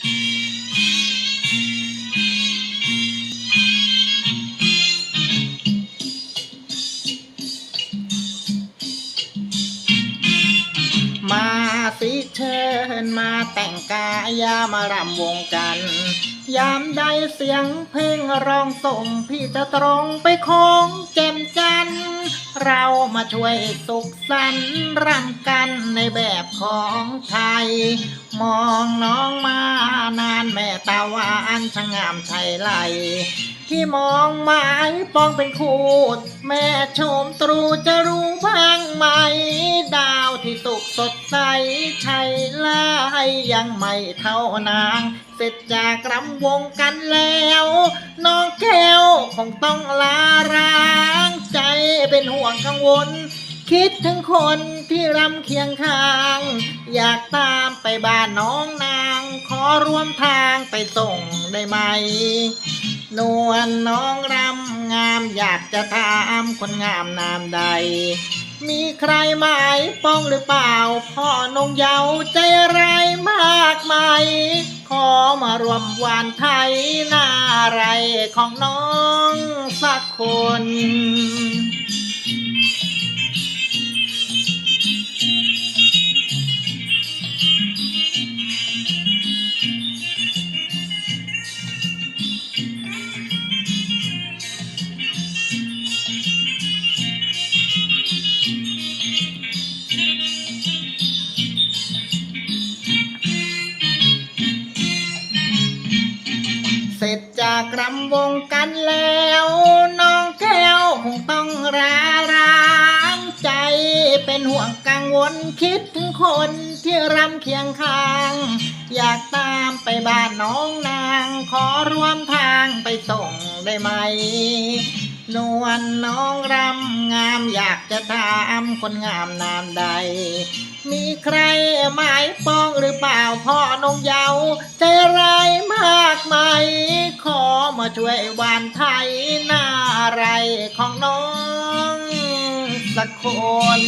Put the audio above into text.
มาสิเชิญมาแต่งกายามารำวงกัน ยามใดเสียงเพลงร้องส่งพี่จะตรงไปคงแจ่มจันทร์ เรามาช่วยสุขสันต์รำกันในแบบของไทย มองน้องมานานแม่ตาวานช่างงามชัยไหลที่มองหมายปองเป็นคูด แม่ชมตรูจะรู้บ้างไหม ดาวที่สุกสดใสชัยลายยังไม่เท่านาง เสร็จจากรำวงกันแล้ว น้องแก้วคงต้องลารา เป็นห่วงกังวล คิดถึงคนที่รำเคียงข้าง อยากตามไปบ้านน้องนาง ขอร่วมทางไปส่งได้ไหม นวลน้องรำงามอยากจะถามคนงามนามใด มีใครหมายป้องหรือเปล่า พ่อนงเยาวใจไร้ายมากไหมขอมารวมหวานไทยหน้าไรของน้องสักคน เสร็จจากรำวงกันแล้ว น้องแก้วคงต้องราร้างใจเป็นห่วงกังวลคิดถึงคนที่รำเคียงข้าง อยากตามไปบ้านน้องนาง ขอร่วมทางไปส่งได้ไหม นวลน้องรำงามอยากจะถามคนงามนามใด มีใครหมายปองหรือเปล่าพ่อนงเยาวใจร้ายมากไหม ขอมาช่วยวานไทยหน้าไรของน้องสักคน